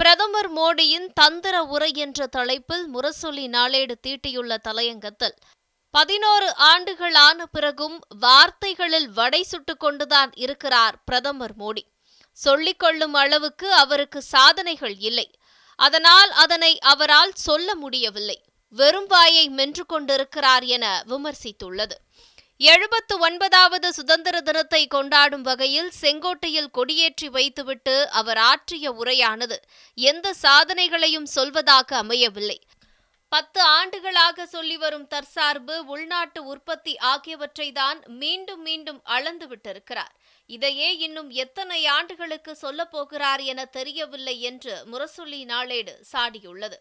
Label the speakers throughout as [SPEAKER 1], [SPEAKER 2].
[SPEAKER 1] பிரதமர் மோடியின் தந்திர உரை என்ற தலைப்பில் முரசொலி நாளேடு தீட்டியுள்ள தலையங்கத்தில் பதினோரு ஆண்டுகள் ஆன பிறகும் வார்த்தைகளில் வடை சுட்டுக்கொண்டுதான் இருக்கிறார் பிரதமர் மோடி. சொல்லிக்கொள்ளும் அளவுக்கு அவருக்கு சாதனைகள் இல்லை. அதனால் அதனை அவரால் சொல்ல முடியவில்லை. வெறும் வாயை மென்று கொண்டிருக்கிறார் என விமர்சித்துள்ளது. எழுபத்து ஒன்பதாவது சுதந்திர தினத்தை கொண்டாடும் வகையில் செங்கோட்டையில் கொடியேற்றி வைத்துவிட்டு அவர் ஆற்றிய உரையானது எந்த சாதனைகளையும் சொல்வதாக அமையவில்லை. பத்து ஆண்டுகளாக சொல்லி வரும் தற்சார்பு உள்நாட்டு உற்பத்தி ஆகியவற்றை தான் மீண்டும் மீண்டும் அளந்து விட்டிருக்கிறார். இதையே இன்னும் எத்தனை ஆண்டுகளுக்கு சொல்லப் போகிறார் என தெரியவில்லை என்று முரசொலி நாளேடு சாடியுள்ளது.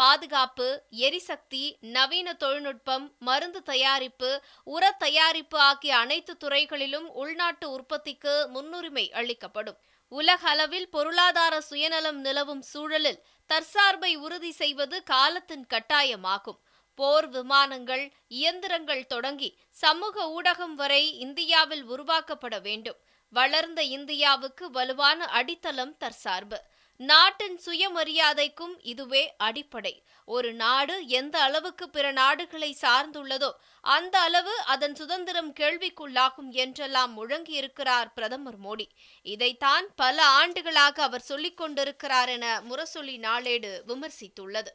[SPEAKER 1] பாதுகாப்பு எரிசக்தி நவீன தொழில்நுட்பம் மருந்து தயாரிப்பு உர தயாரிப்பு ஆகிய அனைத்து துறைகளிலும் உள்நாட்டு உற்பத்திக்கு முன்னுரிமை அளிக்கப்படும். உலக அளவில் பொருளாதார சுயநலம் நிலவும் சூழலில் தற்சார்பை உறுதி செய்வது காலத்தின் கட்டாயமாகும். போர் விமானங்கள் இயந்திரங்கள் தொடங்கி சமூக ஊடகம் வரை இந்தியாவில் உருவாக்கப்பட வேண்டும். வளர்ந்த இந்தியாவுக்கு வலுவான அடித்தளம் தற்சார்பு. நாட்டின் சுயமரியாதைக்கும் இதுவே அடிப்படை. ஒரு நாடு எந்த அளவுக்கு பிற நாடுகளை சார்ந்துள்ளதோ அந்த அளவு அதன் சுதந்திரம் கேள்விக்குள்ளாகும் என்றெல்லாம் முழங்கியிருக்கிறார் பிரதமர் மோடி. இதைத்தான் பல ஆண்டுகளாக அவர் சொல்லிக் கொண்டிருக்கிறார் என முரசொலி நாளேடு விமர்சித்துள்ளது.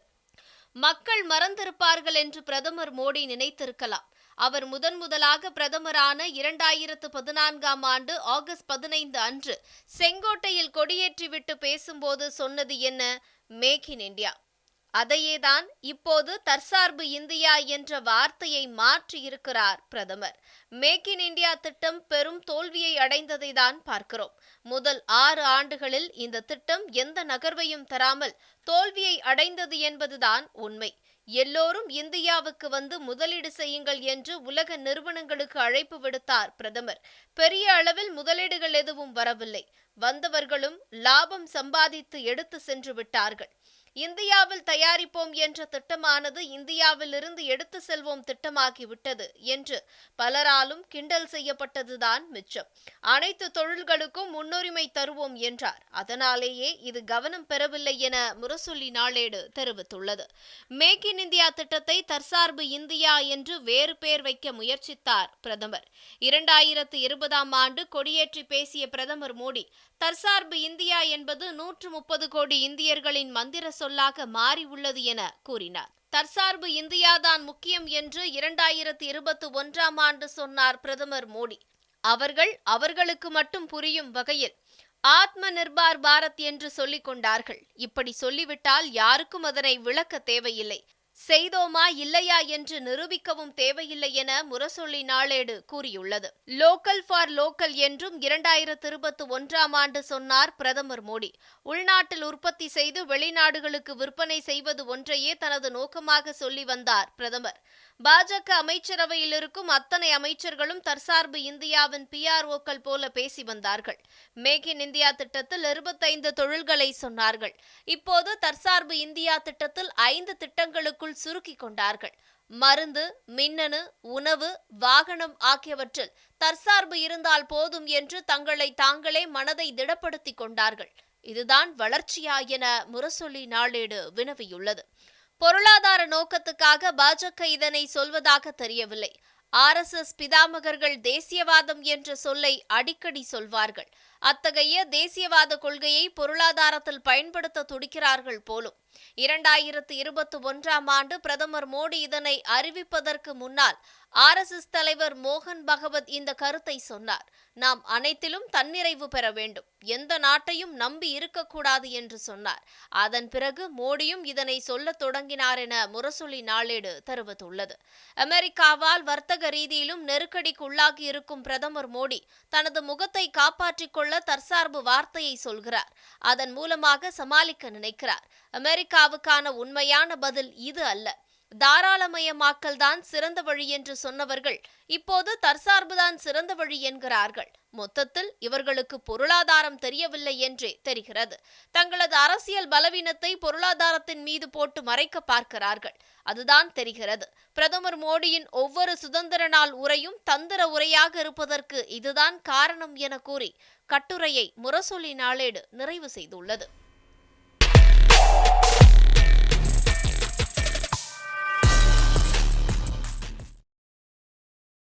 [SPEAKER 1] மக்கள் மறந்திருப்பார்கள் என்று பிரதமர் மோடி நினைத்திருக்கலாம். அவர் முதன் முதலாக பிரதமரான இரண்டாயிரத்து பதினான்காம் ஆண்டு ஆகஸ்ட் பதினைந்து அன்று செங்கோட்டையில் கொடியேற்றிவிட்டு பேசும்போது சொன்னது என்ன? Make in India. அதையேதான் இப்போது தற்சார்பு இந்தியா என்ற வார்த்தையை மாற்றி இருக்கிறார் பிரதமர். மேக் இன் இந்தியா திட்டம் பெரும் தோல்வியை அடைந்ததை தான் பார்க்கிறோம். முதல் ஆறு ஆண்டுகளில் இந்த திட்டம் எந்த நகர்வையும் தராமல் தோல்வியை அடைந்தது என்பதுதான் உண்மை. எல்லோரும் இந்தியாவுக்கு வந்து முதலீடு செய்யுங்கள் என்று உலக நிறுவனங்களுக்கு அழைப்பு விடுத்தார் பிரதமர். பெரிய அளவில் முதலீடுகள் எதுவும் வரவில்லை. வந்தவர்களும் லாபம் சம்பாதித்து எடுத்து சென்று விட்டார்கள். இந்தியாவில் தயாரிப்போம் என்ற திட்டமானது இந்தியாவில் இருந்து எடுத்து செல்வோம் திட்டமாகிவிட்டது என்று பலராலும் கிண்டல் செய்யப்பட்டதுதான் மிச்சம். அனைத்து தொழில்களுக்கும் முன்னுரிமை தருவோம் என்றார். அதனாலேயே இது கவனம் பெறவில்லை என முரசொலி நாளேடு தெரிவித்துள்ளது. மேக் இன் இந்தியா திட்டத்தை தற்சார்பு இந்தியா என்று வேறு பெயர் வைக்க முயற்சித்தார் பிரதமர். இரண்டாயிரத்து இருபதாம் ஆண்டு கொடியேற்றி பேசிய பிரதமர் மோடி தற்சார்பு இந்தியா என்பது நூற்று முப்பது கோடி இந்தியர்களின் மந்திர சொல்லாக மாறியுள்ளது என கூறினார். தற்சார்பு இந்தியாதான் முக்கியம் என்று இரண்டாயிரத்தி இருபத்தி ஒன்றாம் ஆண்டு சொன்னார் பிரதமர் மோடி. அவர்கள் அவர்களுக்கு மட்டும் புரியும் வகையில் ஆத்ம நிர்பார் பாரத் என்று சொல்லிக் கொண்டார்கள். இப்படி சொல்லிவிட்டால் யாருக்கும் அதனை விளக்க தேவையில்லை. செய்தோமா இல்லையா என்று நிரூபிக்கவும் தேவையில்லை என முரசொலி நாளேடு கூறியுள்ளது. லோக்கல் ஃபார் லோக்கல் என்றும் இரண்டாயிரத்து இருபத்தி ஒன்றாம் ஆண்டு சொன்னார் பிரதமர் மோடி. உள்நாட்டில் உற்பத்தி செய்து வெளிநாடுகளுக்கு விற்பனை செய்வது ஒன்றையே தனது நோக்கமாக சொல்லி வந்தார் பிரதமர். பாஜக அமைச்சரவையில் இருக்கும் அத்தனை அமைச்சர்களும் தற்சார்பு இந்தியாவின் பிஆர்ஓக்கள் போல பேசி வந்தார்கள். மேக் இன் இந்தியா திட்டத்தில் இருபத்தைந்து தொழில்களை சொன்னார்கள். இப்போது தற்சார்பு இந்தியா திட்டத்தில் ஐந்து திட்டங்களுக்குள் சுருக்கிக் கொண்டார்கள். மருந்து மின்னணு உணவு வாகனம் ஆகியவற்றில் தற்சார்பு இருந்தால் போதும் என்று தங்களை தாங்களே மனதை திடப்படுத்திக் கொண்டார்கள். இதுதான் வளர்ச்சியா என முரசொலி நாளேடு வினவியுள்ளது. பொருளாதார நோக்கத்துக்காக பாஜக இதனை சொல்வதாக தெரியவில்லை. ஆர்எஸ்எஸ் பிதாமகர்கள் தேசியவாதம் என்ற சொல்லை அடிக்கடி சொல்வார்கள். அத்தகைய தேசியவாத கொள்கையை பொருளாதாரத்தில் பயன்படுத்த துடிக்கிறார்கள் போலும். இரண்டாயிரத்து இருபத்தி ஒன்றாம் ஆண்டு பிரதமர் மோடி இதனை அறிவிப்பதற்கு முன்னால் ஆர்எஸ்எஸ் தலைவர் மோகன் பகவத் இந்த கருத்தை சொன்னார். நாம் அனைத்திலும் தன்னிறைவு பெற வேண்டும். எந்த நாட்டையும் நம்பி இருக்கக்கூடாது என்று சொன்னார். அதன் பிறகு மோடியும் இதனை சொல்ல தொடங்கினார் என முரசொலி நாளேடு தெரிவித்துள்ளது. அமெரிக்காவால் வர்த்தக ரீதியிலும் நெருக்கடிக்கு உள்ளாகி இருக்கும் பிரதமர் மோடி தனது முகத்தை காப்பாற்றிக் கொள்ள தற்சார்பு வார்த்தையை சொல்கிறார். அதன் மூலமாக சமாளிக்க நினைக்கிறார். அமெரிக்காவுக்கான உண்மையான பதில் இது அல்ல. தாராளமயமாக்கல் தான் சிறந்த வழி என்று சொன்னவர்கள் இப்போது தற்சார்புதான் சிறந்த வழி என்கிறார்கள். மொத்தத்தில் இவர்களுக்கு பொருளாதாரம் தெரியவில்லை என்றே தெரிகிறது. தங்களது அரசியல் பலவீனத்தை பொருளாதாரத்தின் மீது போட்டு மறைக்க பார்க்கிறார்கள். அதுதான் தெரிகிறது. பிரதமர் மோடியின் ஒவ்வொரு சுதந்திர நாள் உரையும் தந்திர உரையாக இருப்பதற்கு இதுதான் காரணம் என கூறி கட்டுரையை முரசொலி நாளேடு நிறைவு செய்துள்ளது.